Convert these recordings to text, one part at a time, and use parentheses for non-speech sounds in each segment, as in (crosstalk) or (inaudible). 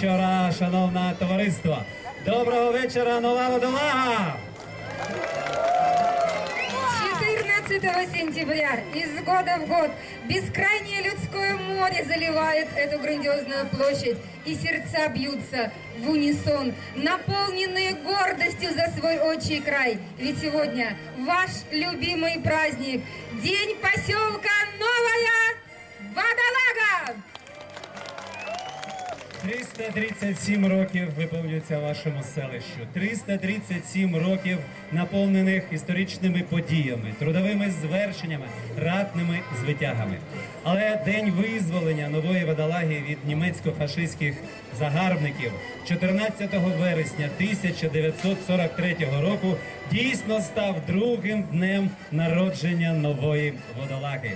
вечора, шановне товариство. Доброго вечора, нова водолага! 14 сентября из года в год бескрайнее людское море заливает эту грандиозную площадь, и сердца бьются в унисон, наполненные гордостью за свой отчий край. Ведь сегодня ваш любимый праздник – День поселка Новая Водолага! 337 років виповнюється вашому селищу. 337 років наповнених історичними подіями, трудовими звершеннями, ратними звитягами. Але день визволення нової водолаги від німецько-фашистських загарбників 14 вересня 1943 року дійсно став другим днем народження нової водолаги.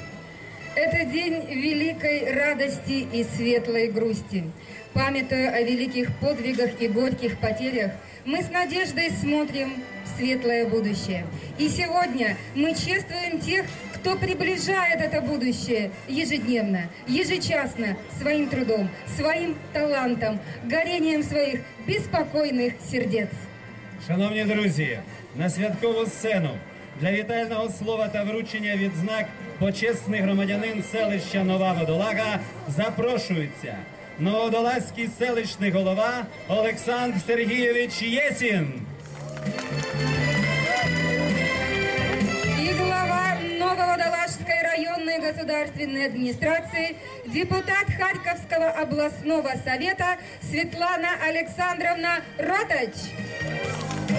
Это день великой радости и светлой грусти. Памятуя о великих подвигах и горьких потерях, мы с надеждой смотрим в светлое будущее. И сегодня мы чествуем тех, кто приближает это будущее ежедневно, ежечасно, своим трудом, своим талантом, горением своих беспокойных сердец. Шановні друзі, на святкову сцену для вітального слова та вручення відзнак почесний громадянин селища Нова Водолага запрошується новодолазький селищний голова Олександр Сергійович Єсін. Нововодолажской районной государственной администрации, депутат Харьковского областного совета Светлана Александровна Ротач.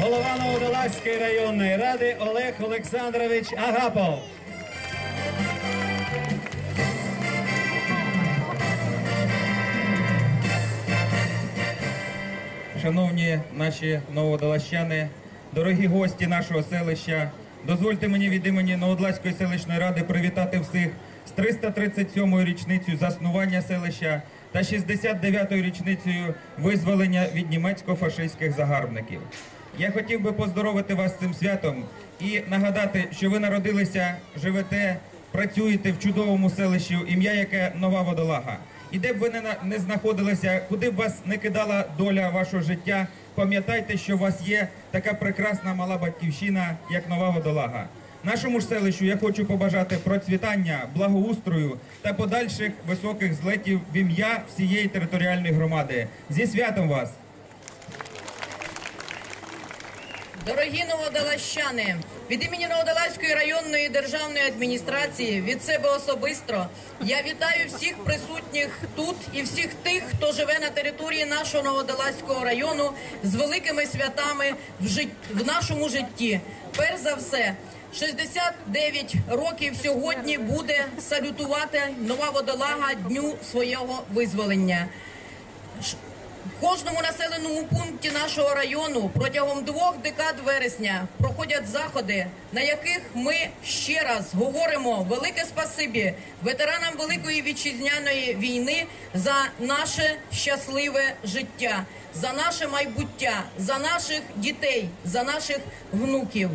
Голова Новодолазької районної ради Олег Олександрович Агапов. Шановні наші новодолащани, дорогі гості нашого селища, дозвольте мені від імені Новодласької селищної ради привітати всіх з 337-ю річницею заснування селища та 69-ю річницею визволення від німецько-фашистських загарбників. Я хотів би поздоровити вас з цим святом і нагадати, що ви народилися, живете, працюєте в чудовому селищі, ім'я яке Нова Водолага. І де б ви не, знаходилися, куди б вас не кидала доля вашого життя, пам'ятайте, що у вас є така прекрасна мала батьківщина, як Нова Водолага. Нашому ж селищу я хочу побажати процвітання, благоустрою та подальших високих злетів в ім'я всієї територіальної громади. Зі святом вас! Дорогі новодолащани, від імені Новодолазької районної державної адміністрації від себе особисто я вітаю всіх присутніх тут і всіх тих, хто живе на території нашого Новодолазького району з великими святами в, жит... в нашому житті. Перш за все, 69 років сьогодні буде салютувати нова водолага дню свого визволення. Кожному населеному пункті нашого району протягом двох декад вересня проходять заходи, на яких ми ще раз говоримо велике спасибі ветеранам Великої вітчизняної війни за наше щасливе життя, за наше майбуття, за наших дітей, за наших внуків.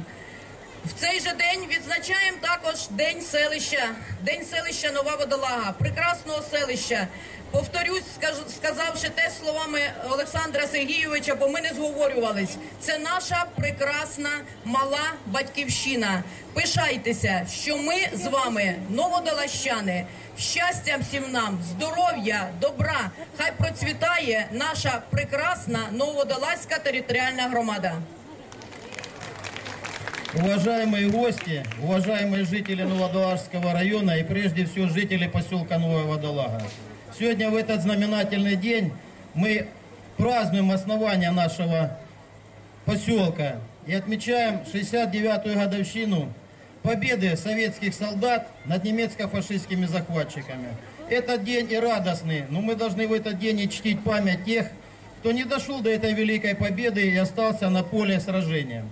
В цей же день відзначаємо також День селища, День селища Нова Водолага, прекрасного селища. Повторюсь, скаж- сказавши те словами Олександра Сергійовича, бо ми не зговорювались. Це наша прекрасна мала батьківщина. Пишайтеся, що ми з вами, новодолащани, щастя всім нам, здоров'я, добра. Хай процвітає наша прекрасна новодоласька територіальна громада. Уважаемые гости, уважаемые жители Новодолажского района и прежде всего жители поселка Новая Водолага. Сегодня в этот знаменательный день мы празднуем основание нашего поселка и отмечаем 69-ю годовщину победы советских солдат над немецко-фашистскими захватчиками. Этот день и радостный, но мы должны в этот день и чтить память тех, кто не дошел до этой великой победы и остался на поле сражения.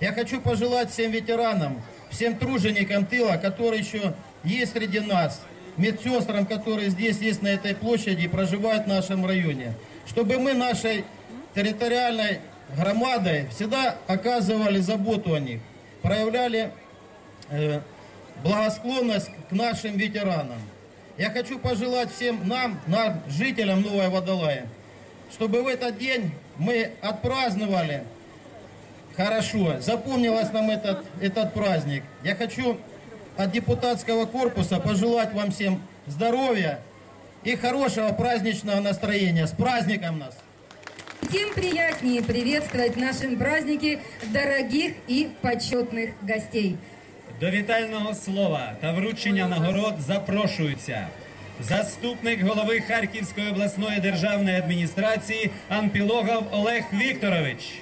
Я хочу пожелать всем ветеранам, всем труженикам тыла, которые еще есть среди нас, медсестрам, которые здесь есть на этой площади и проживают в нашем районе, чтобы мы нашей территориальной громадой всегда оказывали заботу о них, проявляли э, благосклонность к нашим ветеранам. Я хочу пожелать всем нам, нам, жителям Новой Водолая, чтобы в этот день мы отпраздновали хорошо, запомнилось нам этот, этот праздник. Я хочу от депутатского корпуса пожелать вам всем здоровья и хорошего праздничного настроения. С праздником нас! Тем приятнее приветствовать в нашем празднике дорогих и почетных гостей. До вітального слова та вручення нагород запрошуються заступник голови Харківської обласної державної адміністрації Анпілогов Олег Вікторович.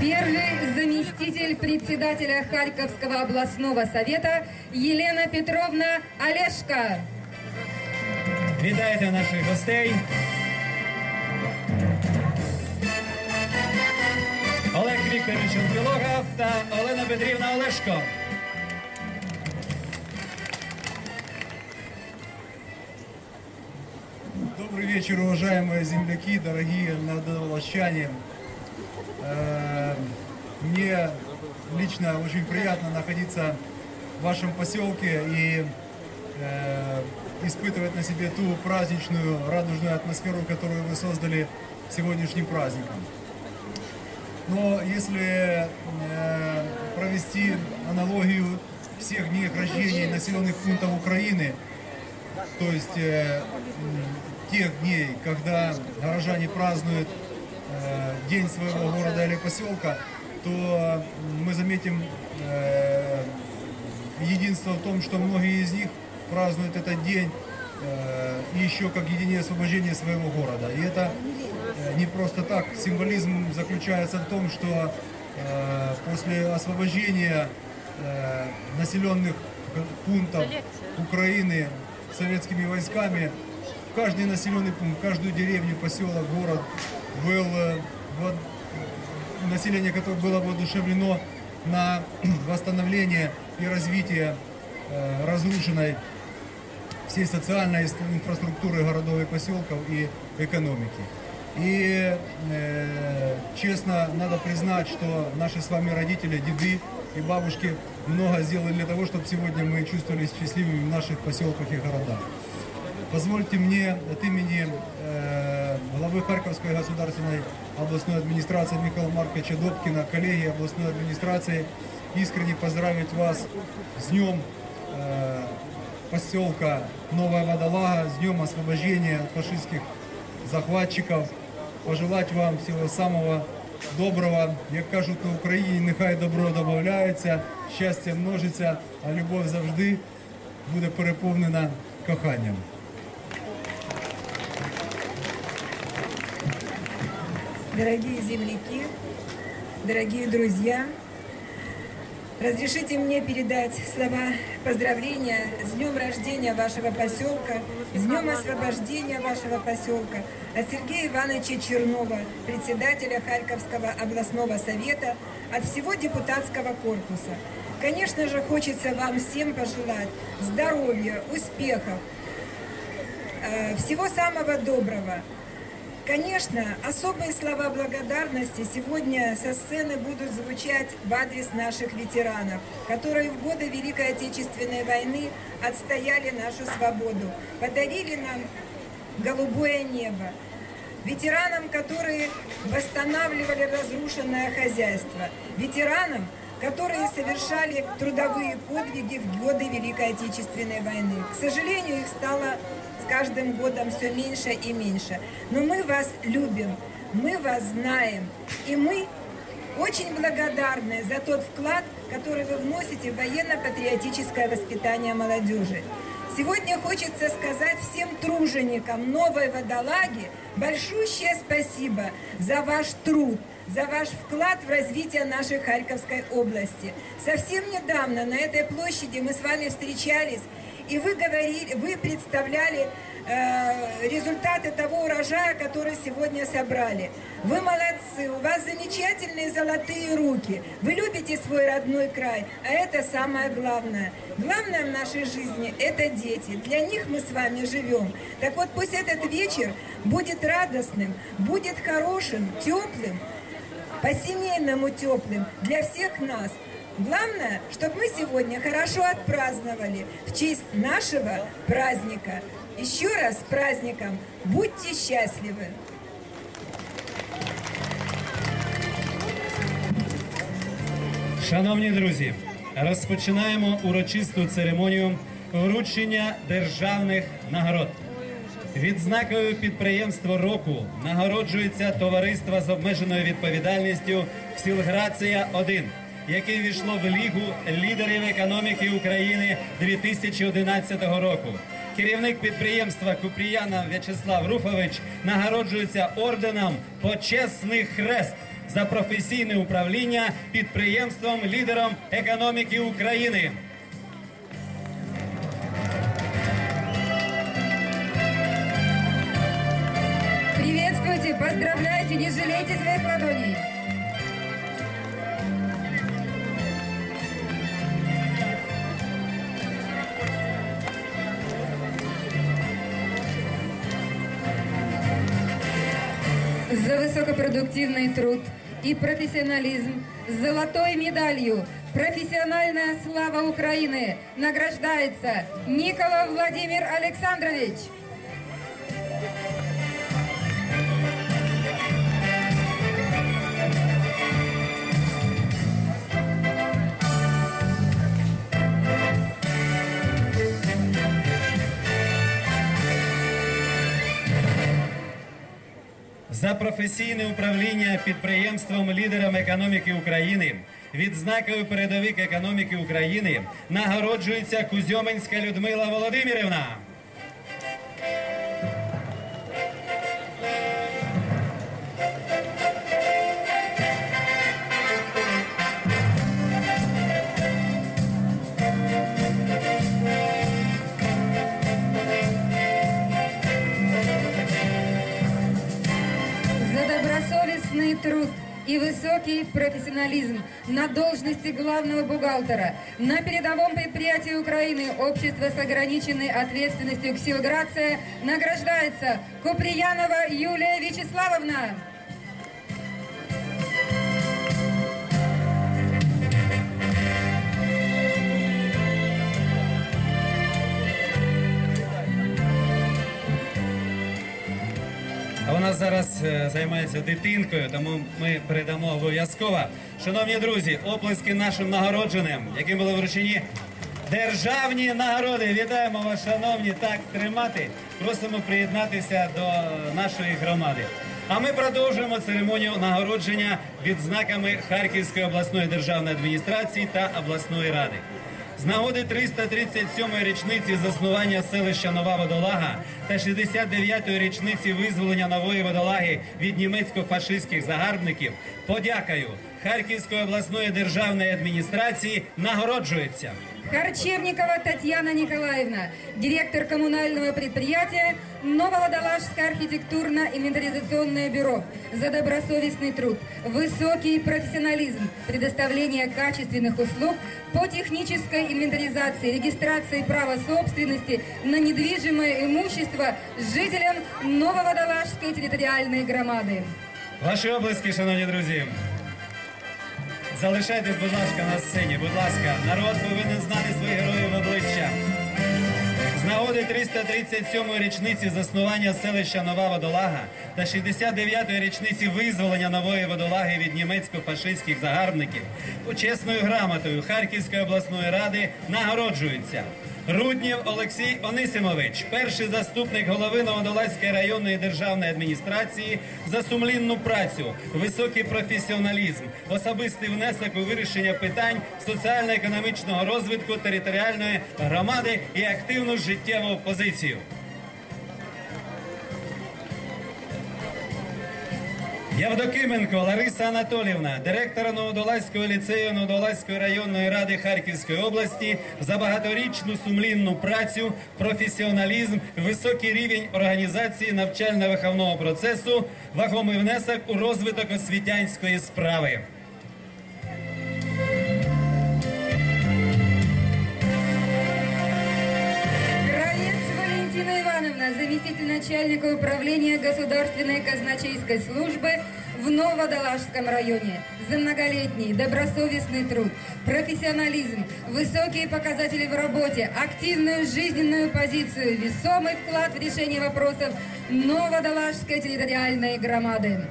Первый заместитель председателя Харьковского областного совета Елена Петровна Олешко. Вітайте наших гостей. Олег Вікторович Анпілогов та Олена Петрівна Олешко. Добрый вечер, уважаемые земляки, дорогие народовлащане. Э, Мне лично очень приятно находиться в вашем поселке и э, испытывать на себе ту праздничную, радужную атмосферу, которую вы создали сегодняшним праздником. Но если э, провести аналогию всех дней рождения населенных пунктов Украины, то есть э, тех дней, когда горожане празднуют день своего города или поселка, то мы заметим э, единство в том, что многие из них празднуют этот день э, еще как единое освобождение своего города. И это э, не просто так. Символизм заключается в том, что э, после освобождения э, населенных пунктов Украины советскими войсками в каждый населенный пункт, в каждую деревню, поселок, город был э, во- население, которое было воодушевлено на (clears throat) восстановление и развитие э, разрушенной всей социальной инфра- инфраструктуры городов и поселков и экономики. И э, честно, надо признать, что наши с вами родители, деды и бабушки много сделали для того, чтобы сегодня мы чувствовали счастливыми в наших поселках и городах. Позвольте мне от имени э, главы Харьковской государственной областной администрации Михаила Марковича Добкина, коллеги областной администрации, искренне поздравить вас с днем э, поселка Новая Водолага, с днем освобождения от фашистских захватчиков. Пожелать вам всего самого доброго. Як кажуть на Україні, нехай добро додається, щастя множиться, а любов завжди буде переповнена коханням. Дорогие земляки, дорогие друзья, разрешите мне передать слова поздравления с днем рождения вашего поселка, с днем освобождения вашего поселка от Сергея Ивановича Чернова, председателя Харьковского областного совета, от всего депутатского корпуса. Конечно же, хочется вам всем пожелать здоровья, успехов, э, всего самого доброго. Конечно, особые слова благодарности сегодня со сцены будут звучать в адрес наших ветеранов, которые в годы Великой Отечественной войны отстояли нашу свободу, подарили нам голубое небо. Ветеранам, которые восстанавливали разрушенное хозяйство. Ветеранам, которые совершали трудовые подвиги в годы Великой Отечественной войны. К сожалению, их стало каждым годом все меньше и меньше. Но мы вас любим, мы вас знаем, и мы очень благодарны за тот вклад, который вы вносите в военно-патриотическое воспитание молодежи. Сегодня хочется сказать всем труженикам новой водолаги большущее спасибо за ваш труд, за ваш вклад в развитие нашей Харьковской области. Совсем недавно на этой площади мы с вами встречались, и вы говорили, вы представляли э, результаты того урожая, который сегодня собрали. Вы молодцы, у вас замечательные золотые руки. Вы любите свой родной край, а это самое главное. Главное в нашей жизни – это дети. Для них мы с вами живем. Так вот, пусть этот вечер будет радостным, будет хорошим, теплым, по-семейному теплым для всех нас. Главное, чтобы мы сегодня хорошо отпраздновали в честь нашего праздника. Еще раз с праздником! Будьте счастливы! Шановні друзі, розпочинаємо урочисту церемонію вручення державних нагород. Відзнакою підприємства року нагороджується товариство з обмеженою відповідальністю Сілграція 1 яке війшло в Лігу лідерів економіки України 2011 року. Керівник підприємства Купріяна В'ячеслав Руфович нагороджується орденом Почесний хрест за професійне управління підприємством лідером економіки України. Приветствуйте, поздравляйте, не жалейте своих ладоней. За высокопродуктивный труд и профессионализм с золотой медалью «Профессиональная слава Украины» награждается Николов Владимир Александрович. За професійне управління підприємством лідером економіки України відзнакою передовик економіки України нагороджується Кузьоменська Людмила Володимирівна. Труд и высокий профессионализм на должности главного бухгалтера на передовом предприятии Украины общество с ограниченной ответственностью «Ксилграция» награждается Куприянова Юлия Вячеславовна. А вона зараз е, займається дитинкою, тому ми передамо обов'язково. Шановні друзі, оплески нашим нагородженим, яким були вручені державні нагороди. Вітаємо вас, шановні, так тримати. Просимо приєднатися до нашої громади. А ми продовжуємо церемонію нагородження відзнаками Харківської обласної державної адміністрації та обласної ради. З нагоди 337-ї річниці заснування селища Нова Водолага та 69-ї річниці визволення нової водолаги від німецько-фашистських загарбників подякою Харківської обласної державної адміністрації нагороджується. Харчевникова Татьяна Николаевна, директор коммунального предприятия Нововодолажское архитектурно-инвентаризационное бюро за добросовестный труд, высокий профессионализм, предоставление качественных услуг по технической инвентаризации, регистрации права собственности на недвижимое имущество жителям Нововодолажской территориальной громады. Ваші облески, шановні друзі. Залишайтесь, будь ласка, на сцені. Будь ласка, народ повинен знати своїх героїв обличчя. З нагоди 337-ї річниці заснування селища Нова Водолага та 69-ї річниці визволення нової водолаги від німецько-фашистських загарбників почесною грамотою Харківської обласної ради нагороджуються. Руднів Олексій Онисимович, перший заступник голови Новодолазької районної державної адміністрації за сумлінну працю, високий професіоналізм, особистий внесок у вирішення питань соціально-економічного розвитку територіальної громади і активну життєву позицію. Явдокименко Лариса Анатолівна, директора Новодолазького ліцею Новодолазької районної ради Харківської області за багаторічну сумлінну працю, професіоналізм, високий рівень організації навчально-виховного процесу, вагомий внесок у розвиток освітянської справи. Ивановна, заместитель начальника управления государственной казначейской службы в Новодолажском районе. За многолетний добросовестный труд, профессионализм, высокие показатели в работе, активную жизненную позицию, весомый вклад в решение вопросов Новодолажской территориальной громады.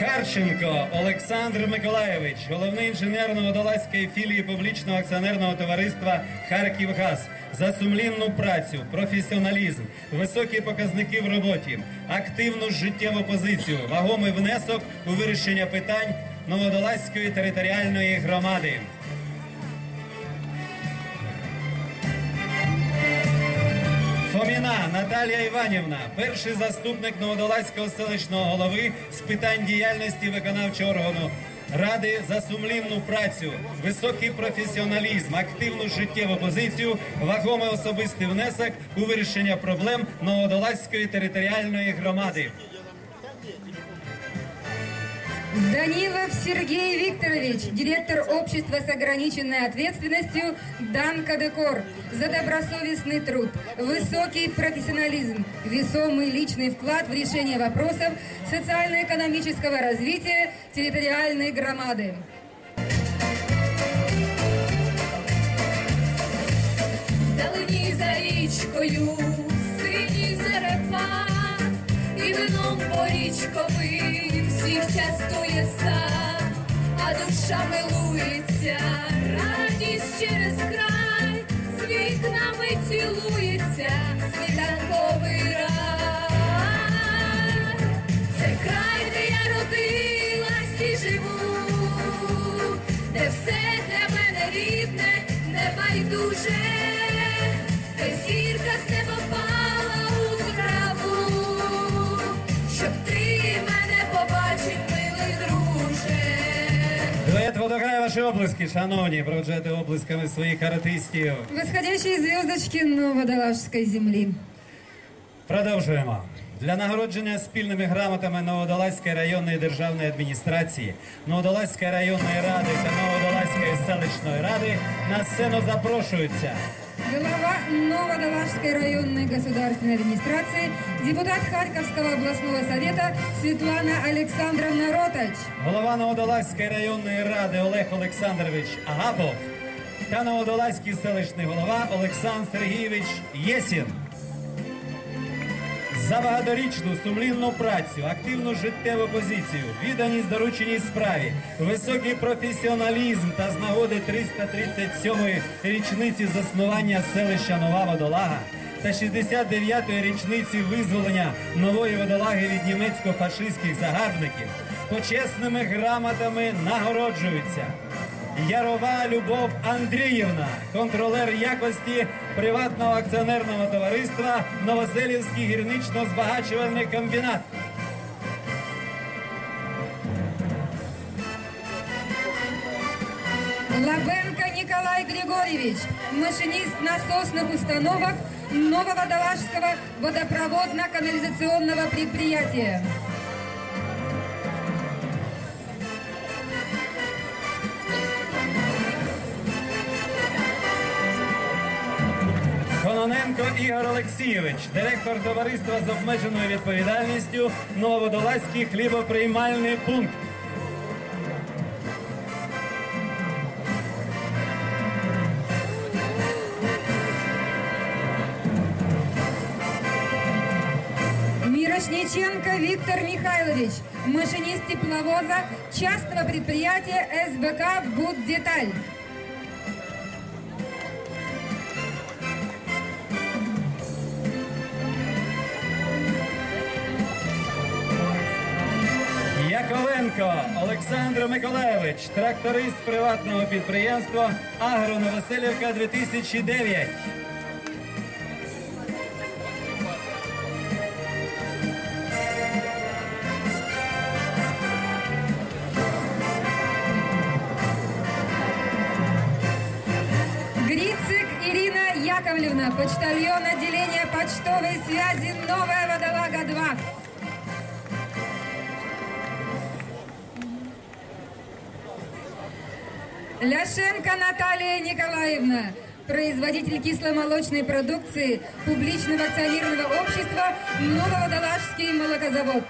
Харченко Олександр Миколаєвич, головний інженер Новодолазької філії публічного акціонерного товариства Харківгаз за сумлінну працю, професіоналізм, високі показники в роботі, активну життєву позицію, вагомий внесок у вирішення питань Новодолазької територіальної громади. Фоміна Наталія Іванівна, перший заступник Новодолазького селищного голови з питань діяльності виконавчого органу ради за сумлінну працю, високий професіоналізм, активну життєву позицію, вагомий особистий внесок у вирішення проблем Новодолазької територіальної громади. Данилов Сергей Викторович, директор общества с ограниченной ответственностью Данка Декор, за добросовестный труд, высокий профессионализм, весомый личный вклад в решение вопросов социально-экономического развития территориальной громады. Вдалині за річкою синій зерефа, і вином порічковим Всіх частує сад, а душа милується, радість через край, з вікнами цілується, світанковий рай. Це край, де я родилась і живу, де все для мене рідне, не байдуже, ваші облиски, шановні, проведжайте облисками своїх артистів. Восходящие зв'язочки Новодолажської землі. Продовжуємо. Для нагородження спільними грамотами Новодолазької районної державної адміністрації, Новодолазької районної ради та Новодолазької селищної ради на сцену запрошуються Глава Новодолажской районной государственной администрации, депутат Харьковского областного совета Светлана Александровна Ротач. голова Новодолазької районної ради Олег Олександрович Агапов та Новодолазький селищний голова Олександр Сергійович Єсін. За багаторічну сумлінну працю, активну життєву позицію, відданість дорученій справі, високий професіоналізм та з нагоди 337-ї річниці заснування селища Нова Водолага та 69-ї річниці визволення нової водолаги від німецько-фашистських загарбників почесними грамотами нагороджуються. Ярова Любов Андріївна, контролер якості приватного акціонерного товариства Новоселівський гірнично-збагачувальний комбінат. Лабенко Николай Григорьевич, машинист насосных установок Нововодолажского водопроводно-канализационного предприятия. Кононенко Ігор Олексійович, директор товариства з обмеженою відповідальністю Нововодолазький хлібоприймальний пункт. Мирошниченко Виктор Михайлович, машинист тепловоза частного предприятия СБК «Буддеталь». Яковенко Олександр Миколаєвич, тракторист приватного підприємства Агроновоселівка 2009. Грицик Ирина Яковлевна, почтальон отделения почтовой связи «Новая Водолага-2». Ляшенко Наталья Николаевна, производитель кисломолочной продукции публичного акционерного общества Нововодолажский молокозавод.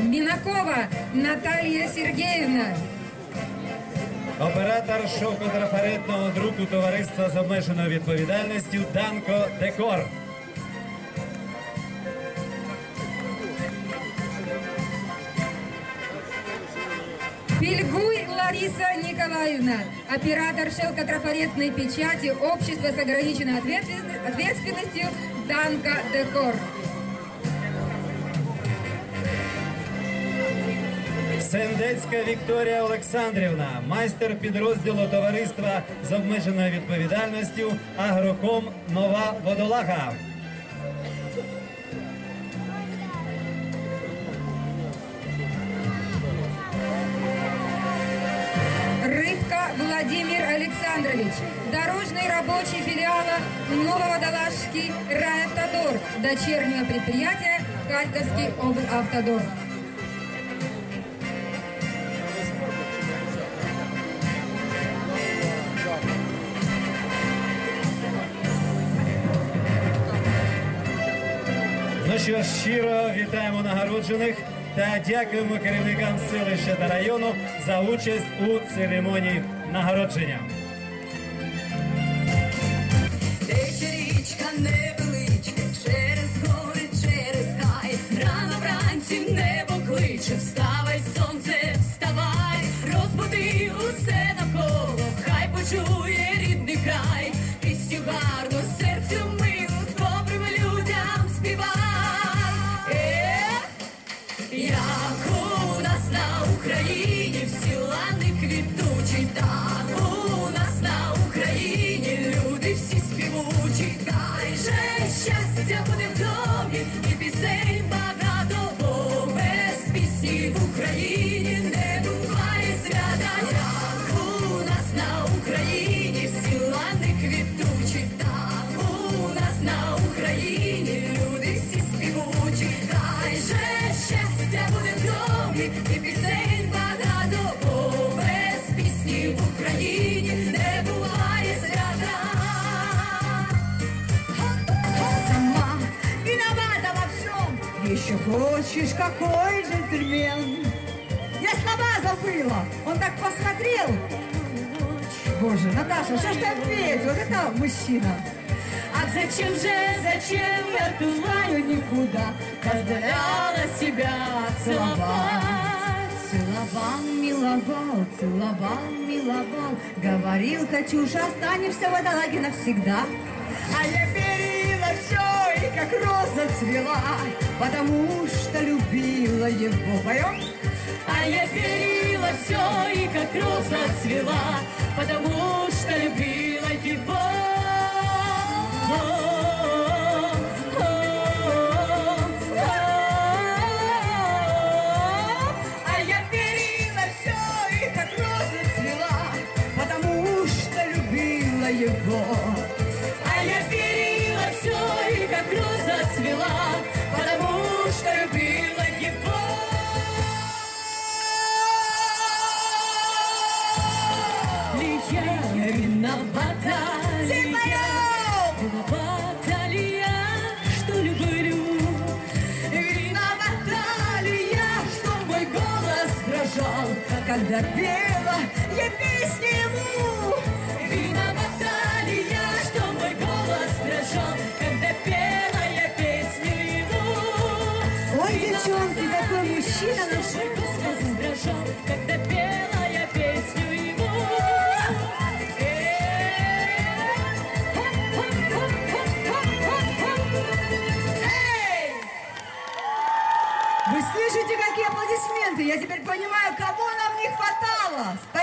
Минакова Наталья Сергеевна Оператор шовко-трафаретного друку товариства з обмеженою відповідальністю Данко Декор. Пельгуй Лариса Николаевна, оператор шелкотрафаретной печати Общества с ограниченной ответственности- ответственностью Данка Декор. Сендецька Вікторія Олександрівна, майстер підрозділу товариства з обмеженою відповідальністю Агроком Нова Водолага. Рыбка Владимир Александрович, дорожный рабочий филиала Нововодолажский райавтодор, дочернего предприятия Харьковский облавтодор. що ж, щиро вітаємо нагороджених та дякуємо керівникам селища та району за участь у церемонії нагородження. be safe. Хочешь, какой джентльмен? Я слова забыла. Он так посмотрел. Боже, Наташа, что ж ты опять? Вот это мужчина. А зачем же, зачем я тускаю никуда? Позволяла себя целовать. Целовал, миловал, целовал, миловал. Говорил, Катюша, останешься в Водолаге навсегда. А я как роза цвела, потому что любила его. Поем? А я верила все, и как роза цвела, потому что любила его. Я виновата, ли я виновата ли я, что люблю? Виновата ли я, что мой голос дрожал, когда пела я песни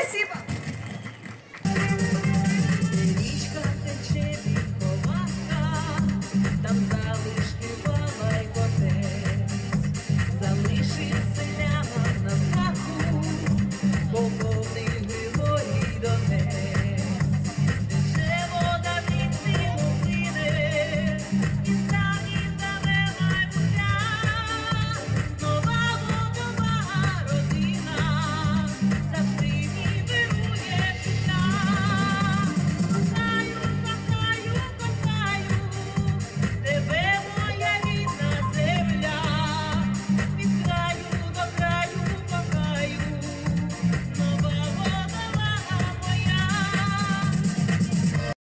Спасибо.